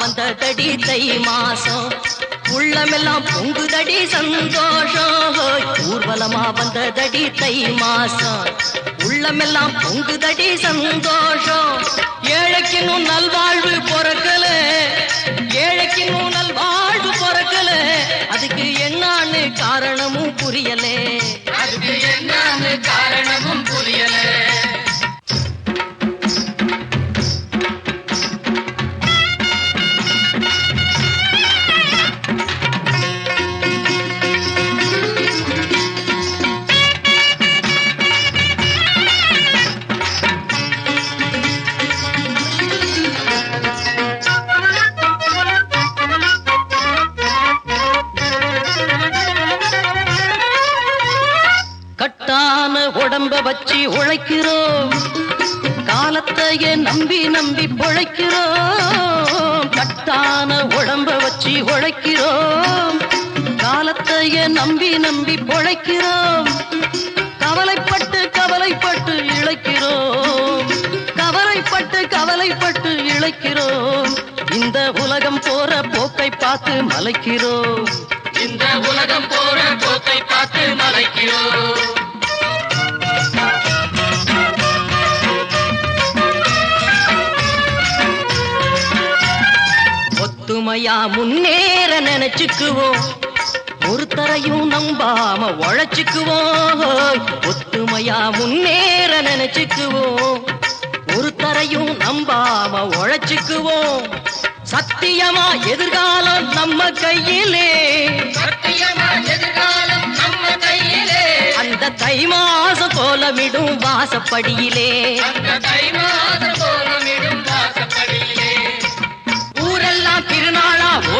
வந்ததடி தை மாசம். உள்ளமெல்லாம் பொங்குதடி சந்தோஷம். ஊர்வலமா வந்ததடி தை மாசம். உள்ளமெல்லாம் பொங்குதடி சந்தோஷம். ஏழைக்கினும் நல்வாழ்வு பொறக்கல. ஏழைக்கினும் நல்வாழ்வு பொறக்கல. அதுக்கு என்னான்னு காரணமும் புரியலே. அதுக்கு என்னான்னு காரணமும் புரியலே. உடம்ப வச்சு உழைக்கிறோம். காலத்தையே நம்பி நம்பி பொழைக்கிறோம். கட்டான உடம்ப வச்சு உழைக்கிறோம். காலத்தையே நம்பி நம்பி பொழைக்கிறோம். கவலைப்பட்டு கவலைப்பட்டு இழைக்கிறோம். கவலைப்பட்டு கவலைப்பட்டு இழைக்கிறோம். இந்த உலகம் போற போக்கை பார்த்து மலைக்கிறோம். இந்த உலகம் போற போக்கை பார்த்து மலைக்கிறோம். ஒத்துமையா முன்னேற நினைச்சுக்குவோம். ஒருத்தரையும் நம்பாம உழைச்சுக்குவோம். ஒத்துமையா முன்னேற நினைச்சுக்குவோம். ஒருத்தரையும் நம்பாம உழைச்சுக்குவோம். சத்தியமா எதிர்காலம் நம்ம கையிலே. சத்தியமா எதிர்காலம் நம்ம கையிலே. அந்த தை மாசம் கோலமிடும் வாசப்படியிலே. அந்த தை மாசம் கோலமிடும் வாசப்படியிலே.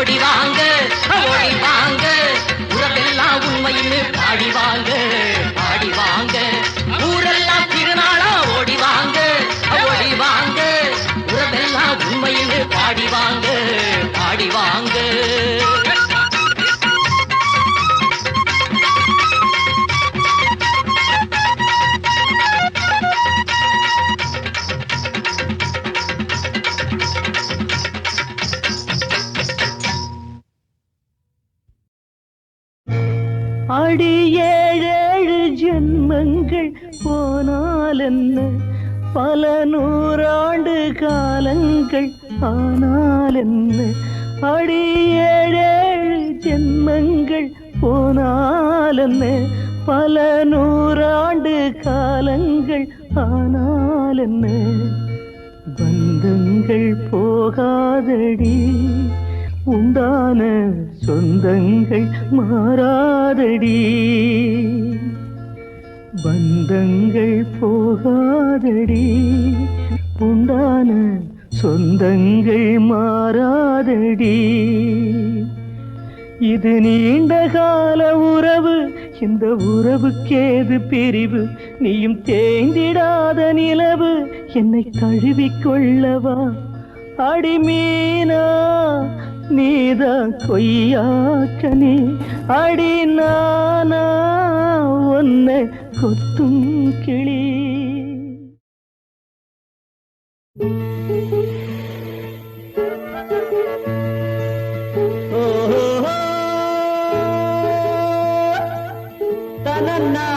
ஓடி வாங்க ஓடி வாங்க. உறவெல்லாம் உண்மைன்னு பாடி வாங்க பாடி வாங்க. ஊரெல்லாம் திருநாளா ஓடி வாங்க ஓடி வாங்க. உறவெல்லாம் உண்மைன்னு பாடி வாங்க பாடி வாங்க. போனால் என்ன பல நூறாண்டு காலங்கள் ஆனால் என்ன அடி ஏழேழு ஜென்மங்கள் போனால் என்ன பல நூறாண்டு காலங்கள் ஆனால் என்ன பந்தங்கள் போகாதடி உண்டான சொந்தங்கள் மாறாதடி. பந்தங்கள் போகாதடி. உண்டான சொந்தங்கள் மாறாதடி. இது நீண்ட கால உறவு இந்த உறவுக்கேது பிரிவு. நீயும் தேய்ந்திடாத நிலவு என்னை கழுவிக்கொள்ளவா அடிமீனா நீதான் கொய்யாக்கனே அடி நானா உன்னை கொத்தும் கிளி தனன்னா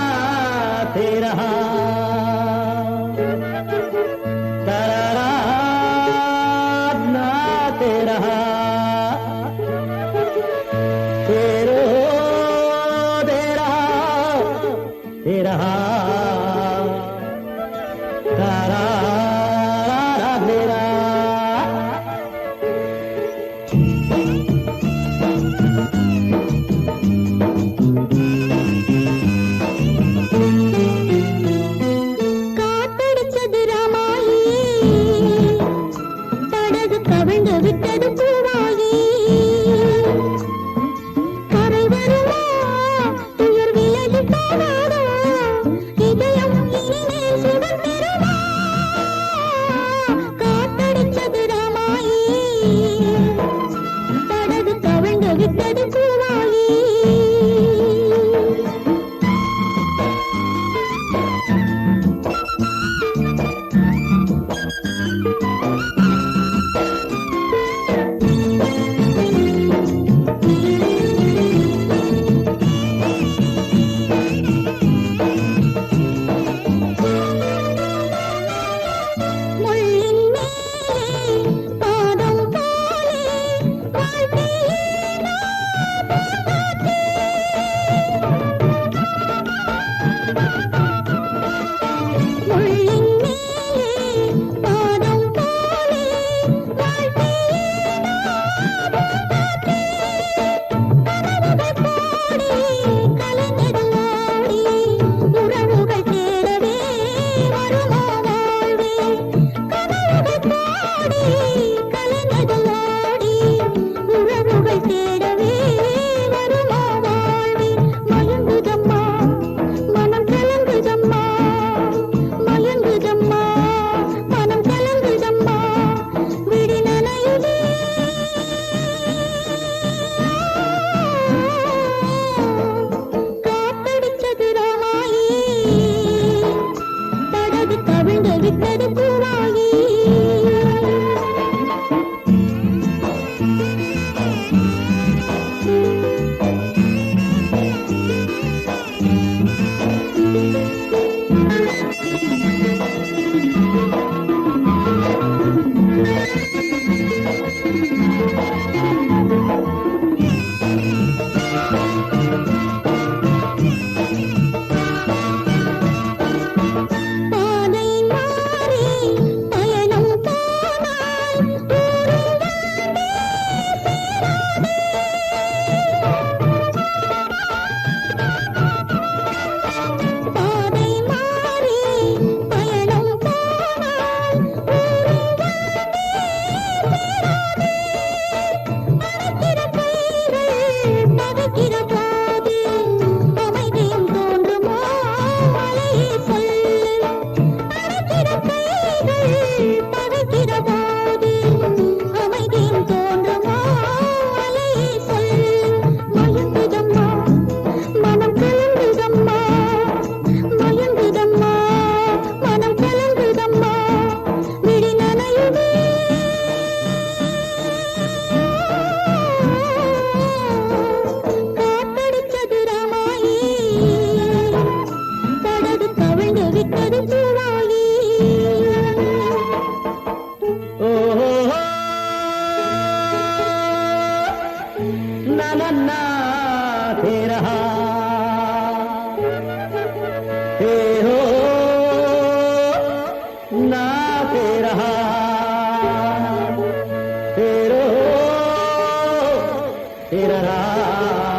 ना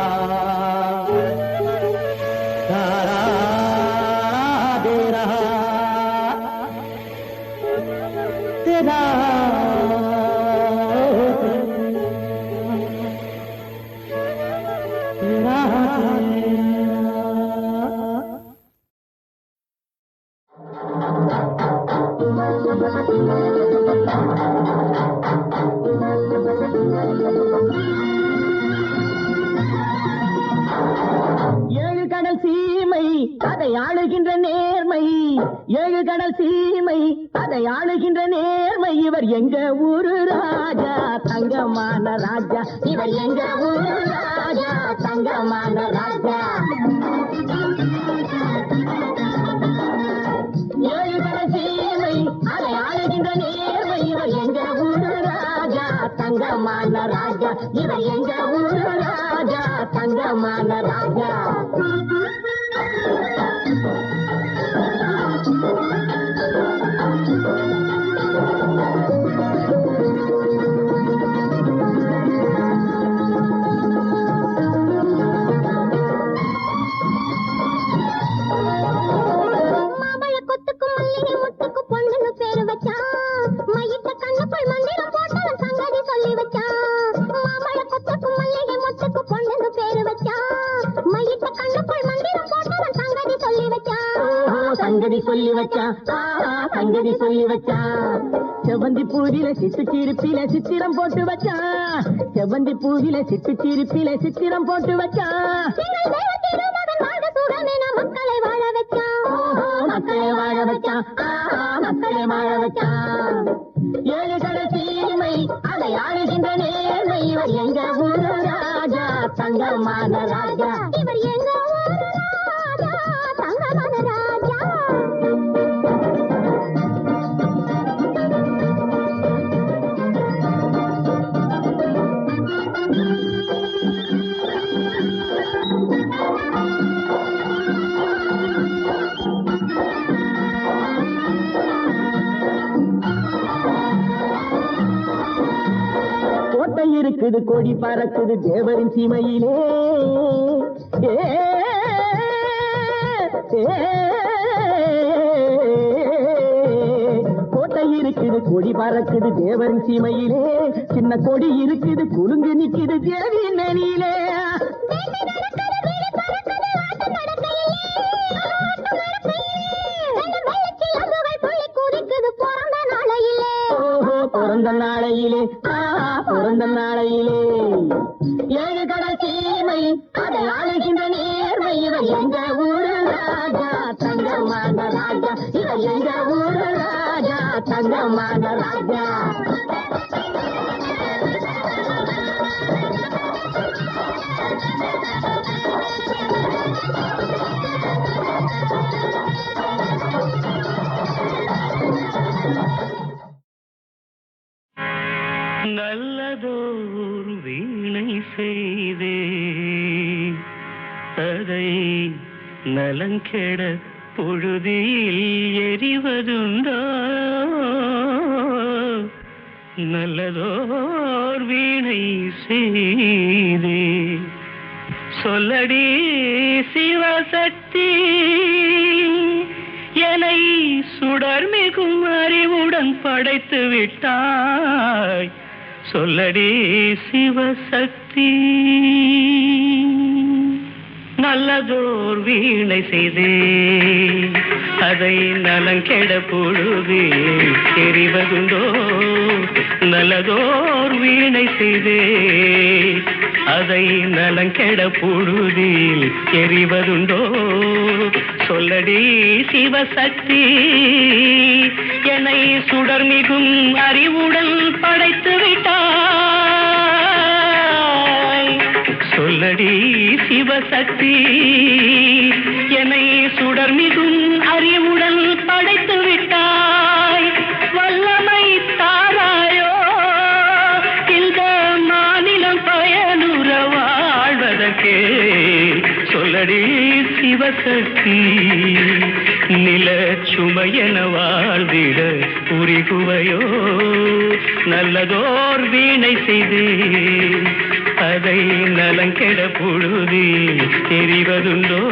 ஏழு கடல் சீமை அதை ஆளுகின்ற நேர்மை இவர் எங்க ஊரு ராஜா? தங்கமான ராஜா. இவர் எங்க ஊரு ராஜா? தங்கமான ராஜா. அதை ஆளுகின்ற ராஜா? தங்கமான ராஜா. இவர் எங்க ஊரு ராஜா? தங்கமான ராஜா. சிரிப்பில சித்திரம் போட்டு வச்சான் செவந்தி பூவில சிட்டு சிரிப்பில சித்திரம் போட்டு வச்சான் மக்களை வாழ வச்சான் ஓஹோ, மக்களை வாழ வச்சான் கோட்டை இருக்குது கொடி பறக்குது தேவரின் சீமையிலே. கோட்டை இருக்குது கொடி பறக்குது தேவரின் சீமையிலே. சின்ன கொடி இருக்குது குலுங்கு நிக்குது தேவியின் நனியிலே பிறந்த நாளையிலே. பிறந்த நாளையிலே ஏழு கடல் சீமை அதை ஆளுகின்ற நேர்மை இவர் எங்க ஊரு ராஜா? தங்கமான ராஜா இவர் எங்க ஊரு ராஜா? தங்கமான நல்லதோர் வீணை செய்தே. அதை நலங்கெட பொழுதில் எறிவதுண்டா நல்லதோர் வீணை செய்தே. சொல்லடி சிவசக்தி என்னை சுடர்மிகும் அறிவுடன் படைத்து விட்டாய் சொல்லடி சிவசக்தி. நல்லதோர் வீணை செய்தே. அதை நலங்கெட பொழுது. தெரிவதுண்டோ? நல்லதோர் வீணை செய்தே. அதை நலங்கெட பொழுதில் எறிவதுண்டோ சொல்லடி சிவசக்தி என்னை சுடர் மிகும் அறிவுடன் படைத்து விட்டாய். சொல்லடி சிவசக்தி என்னை சுடர் மிகும் அறிவுடன் படைத்து சிவசக்தி நில சுமையன வாழ்விட உரிகுவையோ? நல்லதோர் வீணை செய்து அதை நலங்கெட பொழுது தெரிவதுண்டோ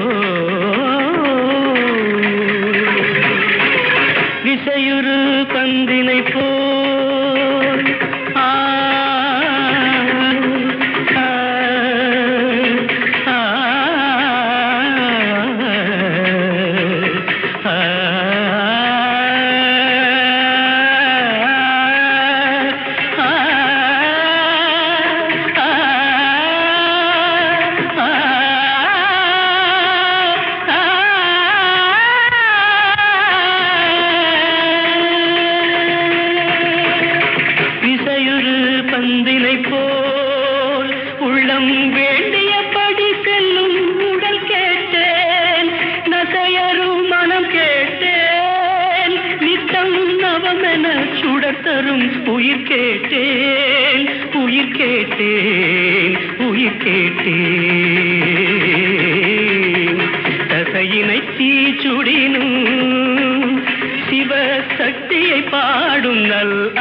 விசையுறு பந்தினை போ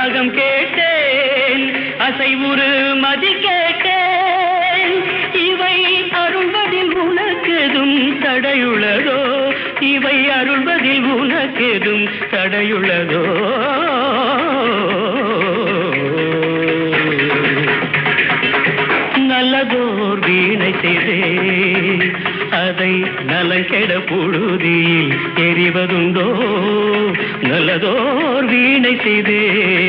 ராகம் அகம் கேட்டேன் அசைவுறு மதி கேட்டேன். இவை அருள்வதில் உனக்கெதும் தடையுள்ளதோ? இவை அருள்வதில் உனக்கெதும் தடையுள்ளதோ? நல்லதோர் வீணை செய்தே அதை நலங்கெட புழுதியில் எறிவதுண்டோ? நல்லதோர் வீணை செய்தே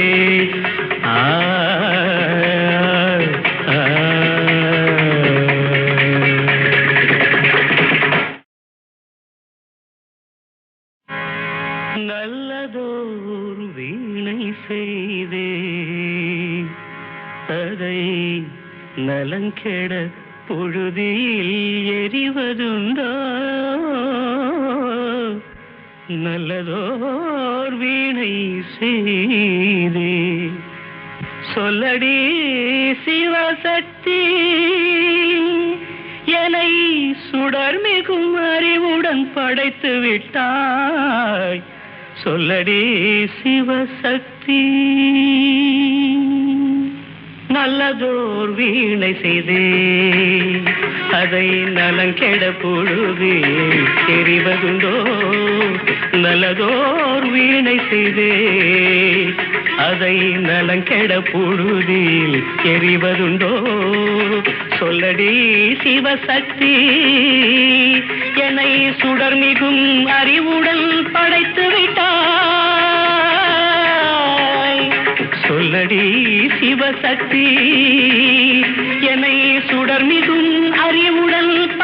சுடர் மிகும் அறிவுடன் படைத்து விட்டாய். சொல்லடி சிவசக்தி. நல்லதோர் வீணை செய்தே. அதை நலங்கெட பொழுது தெரிவதுண்டோ. நல்லதோர் வீணை செய்தே. அதை நலங்கெட பொழுதில் எறிவதுண்டோ? சொல்லடி சிவசக்தி என்னை சுடர் மிகும் அறிவுடன் படைத்து விட்டாய். சொல்லடி சிவசக்தி என்னை சுடர் மிகும் அறிவுடன்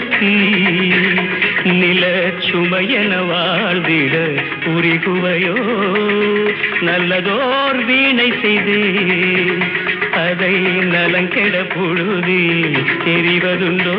சிவசக்தி நில சுமையன வாழ்விட உரிகுவையோ நல்லதோர் வீணை செய்து அதை நலங்கெட பொழுது தெரிவதுண்டோ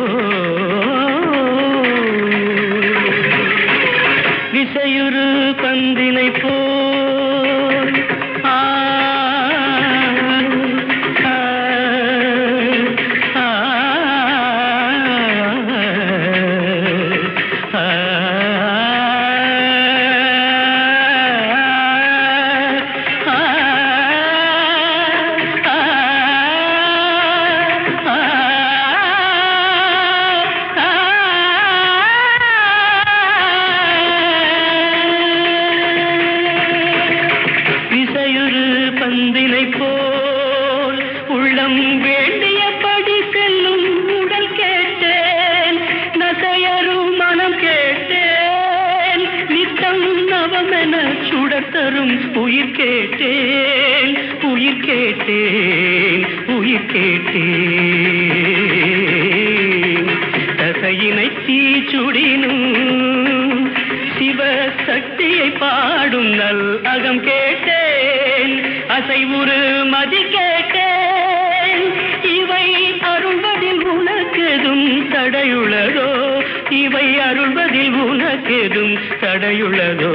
உனக்கெதும் தடையுள்ளதோ?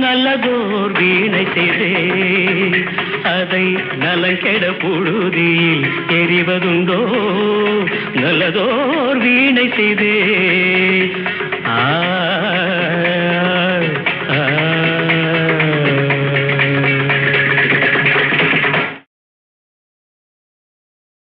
நல்லதோர் வீணை செய்தே அதை நலங்கெட புழுதியில் எறிவதுண்டோ? நல்லதோர் வீணை செய்தே